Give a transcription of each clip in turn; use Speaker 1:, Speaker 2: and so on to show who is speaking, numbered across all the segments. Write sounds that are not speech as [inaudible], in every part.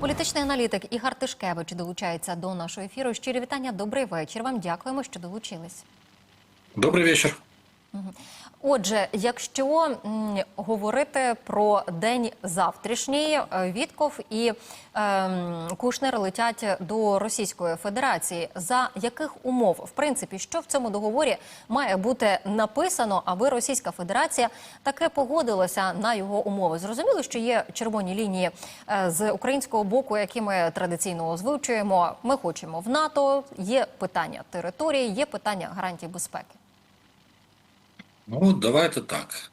Speaker 1: Політичний аналітик Ігор Тишкевич долучається до нашого ефіру. Щирі вітання. Добрий вечір. Вам дякуємо, що долучились.
Speaker 2: Добрий вечір.
Speaker 1: Отже, якщо говорити про день завтрашній, е, Вітков і ем, Кушнер летять до Російської Федерації. За яких умов, в принципі, що в цьому договорі має бути написано, аби Російська Федерація таке погодилася на його умови? Зрозуміло, що є червоні лінії е, з українського боку, які ми традиційно озвучуємо. Ми хочемо в НАТО. Є питання території, є питання гарантій безпеки.
Speaker 2: Ну, давайте так.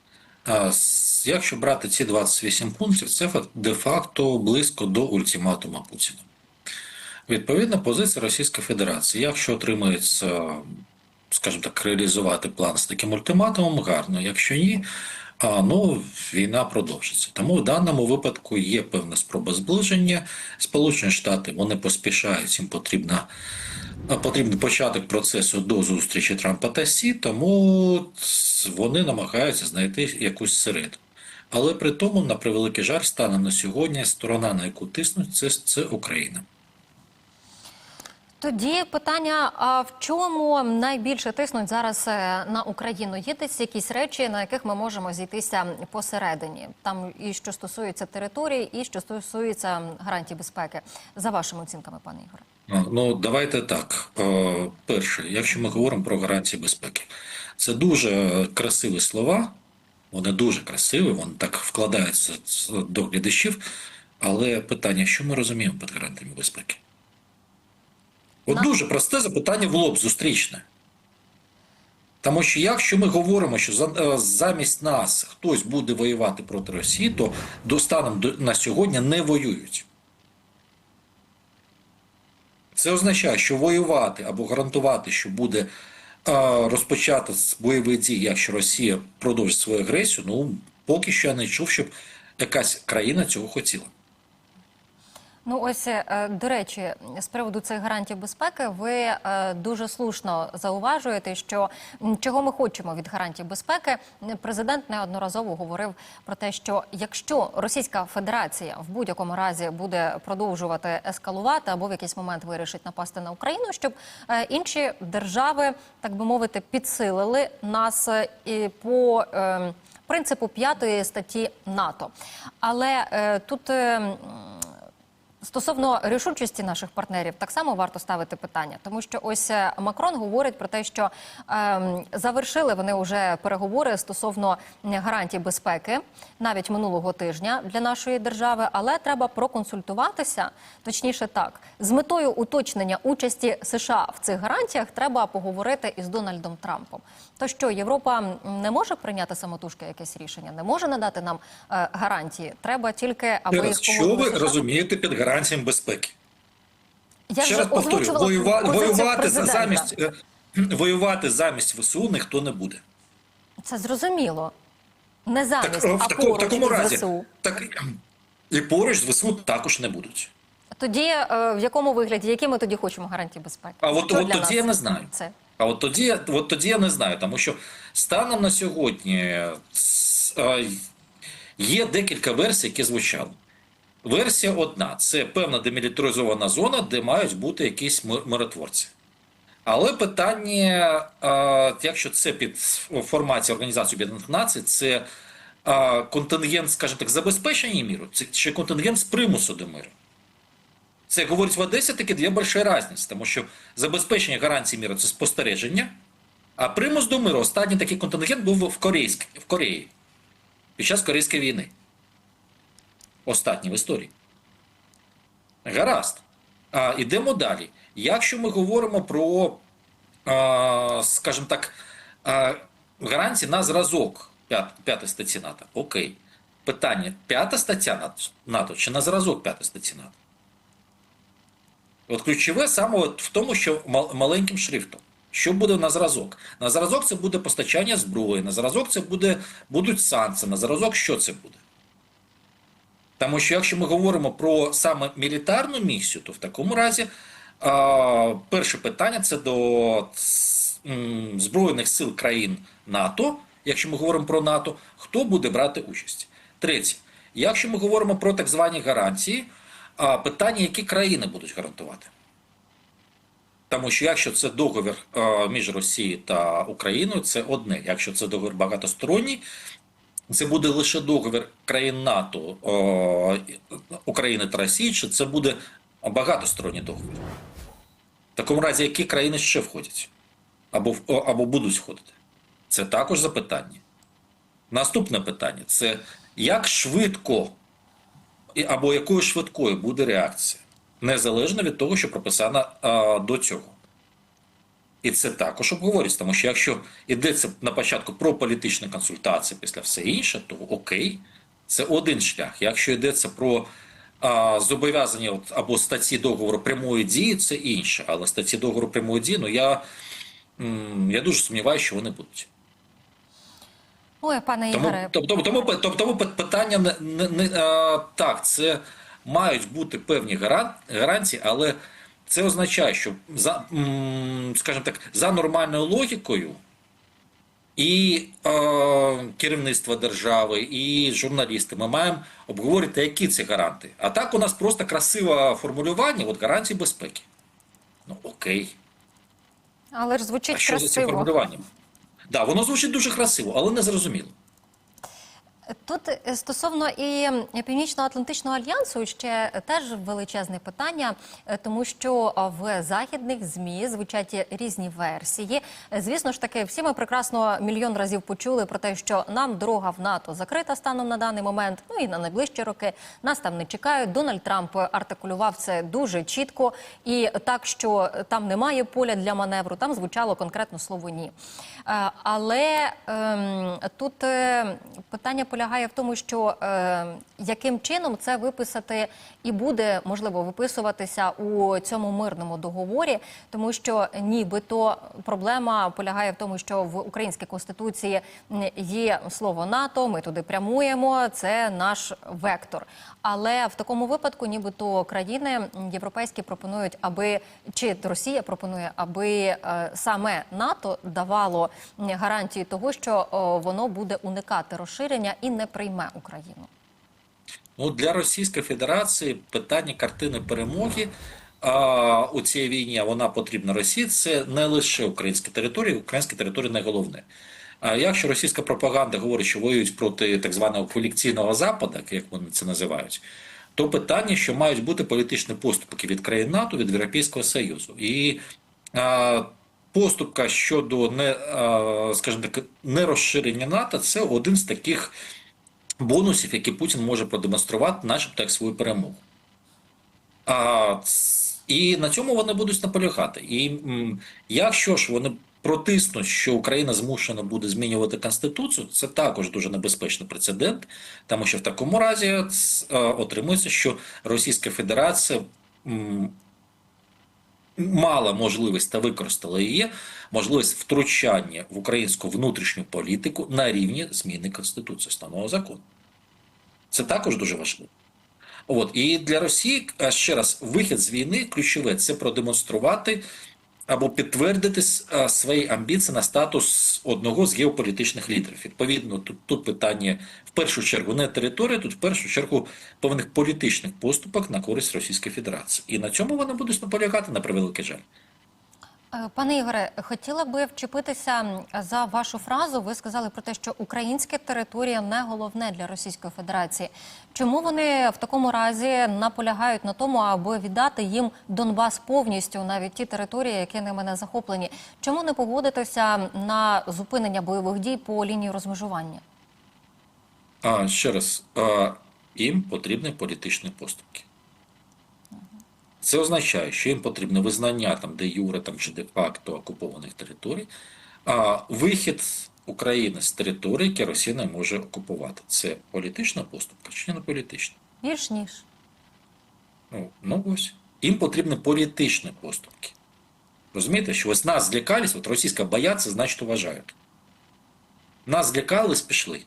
Speaker 2: Якщо брати ці 28 пунктів, це фак- де-факто близько до ультиматума Путіна. Відповідна позиція Російської Федерації. Якщо отримається, скажімо так, реалізувати план з таким ультиматумом, гарно. Якщо ні, ну, війна продовжиться. Тому в даному випадку є певна спроба зближення. Сполучені Штати вони поспішають, їм потрібна Потрібен початок процесу до зустрічі Трампа та Сі, тому вони намагаються знайти якусь середу. Але при тому, на превеликий жаль, станом на сьогодні сторона, на яку тиснуть, це, це Україна.
Speaker 1: Тоді питання: а в чому найбільше тиснуть зараз е, на Україну? Є десь якісь речі, на яких ми можемо зійтися посередині? Там і що стосується території, і що стосується гарантій безпеки, за вашими оцінками, пане Ігоре.
Speaker 2: Ну, давайте так. Е, Перше, якщо ми говоримо про гарантії безпеки, це дуже красиві слова, вони дуже красиві, вони так вкладаються до глядачів. Але питання, що ми розуміємо під гарантіями безпеки? От дуже просте запитання в лоб зустрічне. Тому що якщо ми говоримо, що е, замість нас хтось буде воювати проти Росії, то до станом на сьогодні не воюють. Це означає, що воювати або гарантувати, що буде е, розпочато з бойових дій, якщо Росія продовжить свою агресію, ну поки що я не чув, щоб якась країна цього хотіла.
Speaker 1: Ну ось е, до речі, з приводу цих гарантій безпеки, ви е, дуже слушно зауважуєте, що чого ми хочемо від гарантій безпеки. Президент неодноразово говорив про те, що якщо Російська Федерація в будь-якому разі буде продовжувати ескалувати або в якийсь момент вирішить напасти на Україну, щоб е, інші держави, так би мовити, підсилили нас і по. е, Принципу п'ятої статті НАТО, але тут е, м, Стосовно рішучості наших партнерів, так само варто ставити питання, тому що ось е, Макрон говорить про те, що ем, завершили вони вже переговори стосовно гарантій безпеки навіть минулого тижня для нашої держави, але треба проконсультуватися, точніше так, з метою уточнення участі США в цих гарантіях треба поговорити із Дональдом Трампом. То що Європа не може прийняти самотужки якесь рішення, не може надати нам е, гарантії. Треба тільки аби
Speaker 2: раз, що ви розумієте під гарантіями безпеки?
Speaker 1: Я
Speaker 2: Ще раз повторю,
Speaker 1: озвучувала
Speaker 2: воюва, воювати за- замість е, [clears throat] воювати замість ВСУ ніхто не буде.
Speaker 1: Це зрозуміло. Не замість,
Speaker 2: Так, в,
Speaker 1: а
Speaker 2: в
Speaker 1: поруч
Speaker 2: такому разі
Speaker 1: ЗСУ.
Speaker 2: так, і поруч з ВСУ також не будуть.
Speaker 1: Тоді е, в якому вигляді, які ми тоді хочемо гарантії безпеки?
Speaker 2: А от, от тоді я не знаю.
Speaker 1: Це
Speaker 2: А от тоді, от тоді я не знаю, тому що станом на сьогодні є декілька версій, які звучали. Версія одна це певна демілітаризована зона, де мають бути якісь миротворці. Але питання, якщо це під форматі Організації Об'єднаних Націй, це контингент, скажімо так, забезпечення міру, чи контингент з примусу до миру. Це говорить в Одесі, такі дві больші різниці, тому що забезпечення гарантії міру це спостереження, а примус до миру, останній такий контингент був в, Корейськ, в Кореї під час Корейської війни. Останній в історії. Гаразд. А, ідемо далі. Якщо ми говоримо про, а, скажімо так, а, гарантії на зразок п'ят, п'ятої статті НАТО, окей. Питання: п'ята стаття НАТО- чи на зразок п'ятої статті НАТО? От ключове саме от в тому, що маленьким шрифтом. Що буде на зразок? На зразок це буде постачання зброї, на зразок це буде, будуть санкції, на зразок що це буде? Тому що якщо ми говоримо про саме мілітарну місію, то в такому разі а, перше питання це до Збройних сил країн НАТО, якщо ми говоримо про НАТО, хто буде брати участь? Третє, якщо ми говоримо про так звані гарантії, А питання, які країни будуть гарантувати? Тому що якщо це договір е, між Росією та Україною, це одне. Якщо це договір багатосторонній, це буде лише договір країн НАТО України та Росії, чи це буде багатосторонній договір? В такому разі, які країни ще входять? Або, або будуть входити? Це також запитання. Наступне питання це як швидко або якою швидкою буде реакція, незалежно від того, що прописано а, до цього. І це також обговорюється, тому що якщо йдеться на початку про політичні консультації після все інше, то окей, це один шлях. Якщо йдеться про а, зобов'язання от, або статті договору прямої дії, це інше. Але статті договору прямої дії, ну я, я дуже сумніваюся, що вони будуть.
Speaker 1: Ой, пане
Speaker 2: Тому,
Speaker 1: Ігоре,
Speaker 2: тому, тому, тому, тому, тому питання не, не, не а, так, це мають бути певні гаран- гарантії, але це означає, що за, скажімо так, за нормальною логікою і е, керівництво держави, і журналісти ми маємо обговорити, які це гаранти. А так у нас просто красиве формулювання, от гарантії безпеки. Ну окей.
Speaker 1: але ж звучить
Speaker 2: А що за цим
Speaker 1: красиво.
Speaker 2: формулюванням? Да, воно звучить дуже красиво, але не зрозуміло.
Speaker 1: Тут е, стосовно і Північно-Атлантичного альянсу ще теж величезне питання, е, тому що е, в західних змі звучать різні версії. Е, Звісно ж таки, всі ми прекрасно мільйон разів почули про те, що нам дорога в НАТО закрита станом на даний момент. Ну і на найближчі роки нас там не чекають. Дональд Трамп артикулював це дуже чітко і так, що там немає поля для маневру. Там звучало конкретно слово ні. Е, Але ем, тут е, питання полягає в тому, що е, яким чином це виписати і буде можливо виписуватися у цьому мирному договорі, тому що нібито проблема полягає в тому, що в українській конституції є слово НАТО. Ми туди прямуємо. Це наш вектор. Але в такому випадку, нібито країни європейські пропонують, аби чи Росія пропонує, аби е, саме НАТО давало гарантії того, що о, воно буде уникати розширення і не прийме Україну.
Speaker 2: Ну, для Російської Федерації питання картини перемоги а, у цій війні, вона потрібна Росії, це не лише українські території, українські території не головне. А якщо російська пропаганда говорить, що воюють проти так званого колекційного Западу, як вони це називають, то питання, що мають бути політичні поступки від країн НАТО, від Європейського Союзу. І а, поступка щодо не, а, скажімо так, нерозширення НАТО це один з таких бонусів, які Путін може продемонструвати, начебто як свою перемогу. А, і на цьому вони будуть наполягати. І якщо ж вони протиснуть, що Україна змушена буде змінювати конституцію, це також дуже небезпечний прецедент, тому що в такому разі е, отримується, що Російська Федерація мала можливість та використала її можливість втручання в українську внутрішню політику на рівні зміни конституції основного закону. Це також дуже важливо. От і для Росії ще раз вихід з війни ключове це продемонструвати або підтвердити свої амбіції на статус одного з геополітичних лідерів. Відповідно, тут, тут питання в першу чергу не територія, тут в першу чергу певних політичних поступок на користь Російської Федерації. І на цьому вони будуть наполягати на превеликий жаль.
Speaker 1: Е, Пане Ігоре, хотіла би вчепитися за вашу фразу. Ви сказали про те, що українська територія не головне для Російської Федерації. Чому вони в такому разі наполягають на тому, аби віддати їм Донбас повністю, навіть ті території, які ними не захоплені? Чому не погодитися на зупинення бойових дій по лінії розмежування?
Speaker 2: А ще раз, а, їм потрібні політичні поступки. Це означає, що їм потрібне визнання там, де юре там, чи де факто окупованих територій, а вихід України з території, які Росія не може окупувати. Це політична поступка чи не політична?
Speaker 1: Більш ніж.
Speaker 2: Ну, ну ось. Їм потрібні політичні поступки. Розумієте, що ось нас злякались, от російська бояться, значить вважають. Нас злякались, пішли.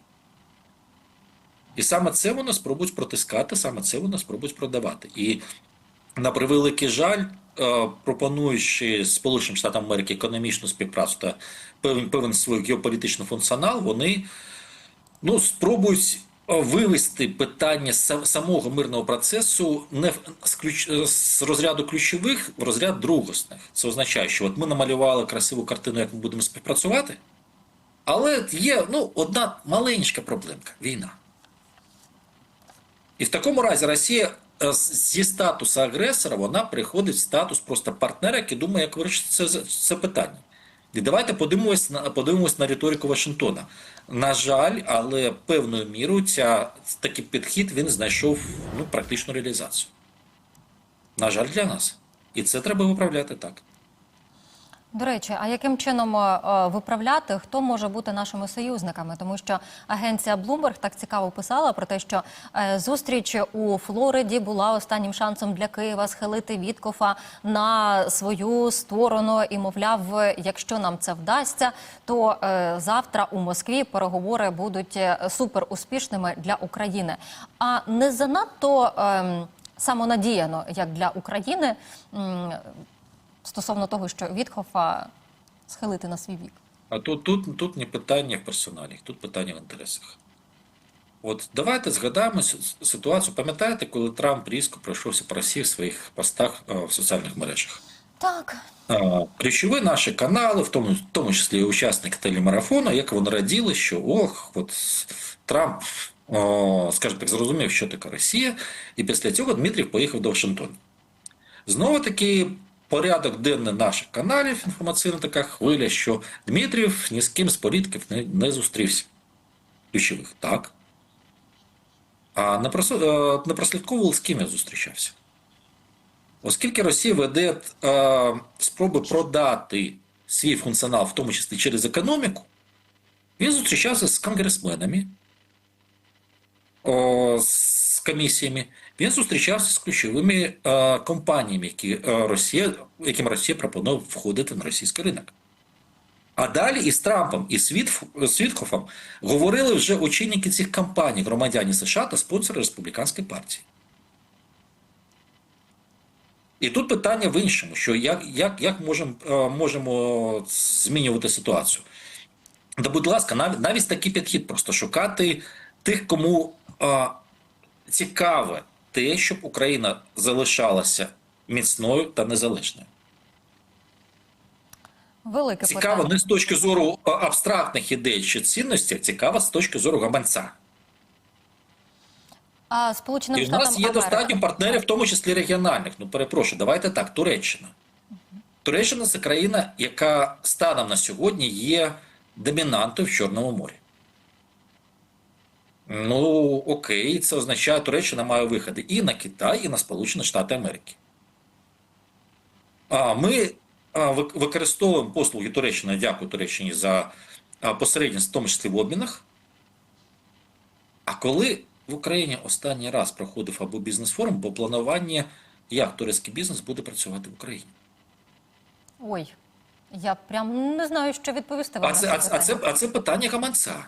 Speaker 2: І саме це вони спробують протискати, саме це вони спробують продавати. І на превеликий жаль, е, пропонуючи Сполученим Штатам Америки економічну співпрацю та певен, певен свій геополітичний функціонал, вони ну, спробують вивести питання самого мирного процесу не з, ключ, з розряду ключових в розряд другосних. Це означає, що от ми намалювали красиву картину, як ми будемо співпрацювати, але є ну, одна маленька проблемка війна. І в такому разі Росія е, зі статусу агресора вона приходить в статус просто партнера, який думає, як вирішити це, це питання. І давайте подивимось на подивимось на риторику Вашингтона. На жаль, але певною мірою ця такий підхід він знайшов ну, практичну реалізацію. На жаль, для нас. І це треба виправляти так.
Speaker 1: До речі, а яким чином е, е, виправляти, хто може бути нашими союзниками? Тому що агенція Bloomberg так цікаво писала про те, що е, зустріч у Флориді була останнім шансом для Києва схилити Віткофа на свою сторону. І мовляв, якщо нам це вдасться, то завтра у Москві переговори будуть е, супер успішними для України. А не занадто ем, самонадіяно, як для України. Стосовно того, що Вітхофа схилити на свій бік.
Speaker 2: А тут, тут, тут не питання в персоналі, тут питання в інтересах. От давайте згадаємо ситуацію. Пам'ятаєте, коли Трамп різко пройшовся по Росії в своїх постах е, в соціальних мережах?
Speaker 1: Так,
Speaker 2: Ключові наші канали, в тому, в тому числі і учасники телемарафону, як вони раділи, що ох, от Трамп, о, скажімо так, зрозумів, що таке Росія, і після цього Дмитрів поїхав до Вашингтона. Знову таки, порядок денний наших каналів інформаційна така хвиля, що Дмитрів ні з ким з політиків не, не зустрівся. Ключових, так. А не, прос, е, не прослідковував, з ким я зустрічався. Оскільки Росія веде е, спроби продати свій функціонал, в тому числі через економіку, він зустрічався з конгресменами, о, з комісіями, він зустрічався з ключовими е, компаніями, які, е, Росія, яким Росія пропонує входити на російський ринок. А далі і з Трампом, і з Вітф- говорили вже очільники цих компаній, громадяни США та спонсори республіканської партії. І тут питання в іншому, що як, як, як можемо, е, можемо змінювати ситуацію. Да, будь ласка, навіть, навіть такий підхід просто шукати тих, кому е, цікаве те, щоб Україна залишалася міцною та незалежною.
Speaker 1: велике
Speaker 2: Цікаво
Speaker 1: питання.
Speaker 2: не з точки зору е, абстрактних ідей чи цінностей, цікаво з точки зору гаманця.
Speaker 1: А Сполученим
Speaker 2: І в нас є достатньо партнерів, в тому числі регіональних. Ну, перепрошую, давайте так, Туреччина. Туреччина це країна, яка станом на сьогодні є домінантою в Чорному морі. Ну, окей, це означає, Туреччина має виходи і на Китай, і на Сполучені Штати Америки. А ми використовуємо послуги Туреччини, дякую Туреччині за посередність, в тому числі в обмінах. А коли в Україні останній раз проходив або бізнес-форум, бо планування, як турецький бізнес буде працювати в Україні.
Speaker 1: Ой, я прям не знаю, що відповісти вам
Speaker 2: А це, а, це, а, це, а це питання гаманця.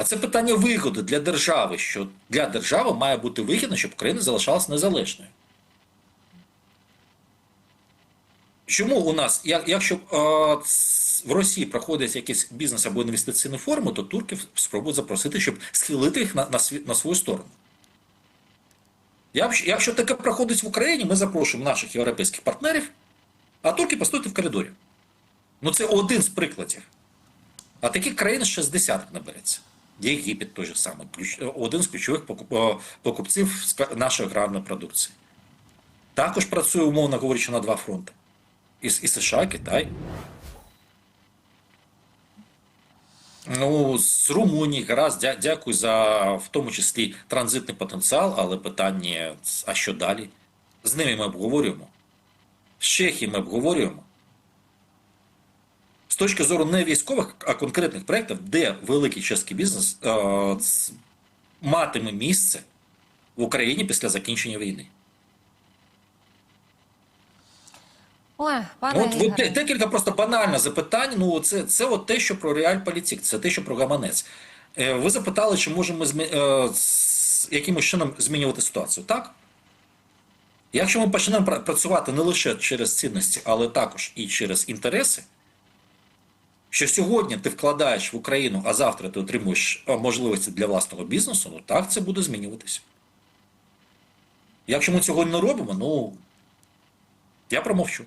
Speaker 2: А це питання вигоди для держави, що для держави має бути вигідно, щоб Україна залишалася незалежною. Чому у нас, якщо е, в Росії проходить якийсь бізнес або інвестиційні форми, то турки спробують запросити, щоб схилити їх на, на, на свою сторону. Якщо, таке проходить в Україні, ми запрошуємо наших європейських партнерів, а турки постойте в коридорі. Ну, це один з прикладів. А таких країн ще з десяток набереться. Єгипет той же самий, один з ключових е, покупців нашої аграрної продукції. Також працює, умовно говорячи, на два фронти. І, і США, і Китай. Ну, з Румунії гаразд, дя- дякую за в тому числі транзитний потенціал, але питання, а що далі? З ними ми обговорюємо. З Чехії ми обговорюємо. Точки зору не військових, а конкретних проєктів, де великий чеський бізнес е, матиме місце в Україні після закінчення війни.
Speaker 1: Ой, пане
Speaker 2: от, от
Speaker 1: Ігоре.
Speaker 2: декілька просто банальних запитань. Ну, це, це от те, що про реальполітик, це те, що про гаманець. Е, Ви запитали, чи можемо змі... е, з якимось чином змінювати ситуацію. Так? Якщо ми почнемо працювати не лише через цінності, але також і через інтереси, що сьогодні ти вкладаєш в Україну, а завтра ти отримуєш можливості для власного бізнесу, ну так це буде змінюватися. Якщо ми цього не робимо, ну я промовчу.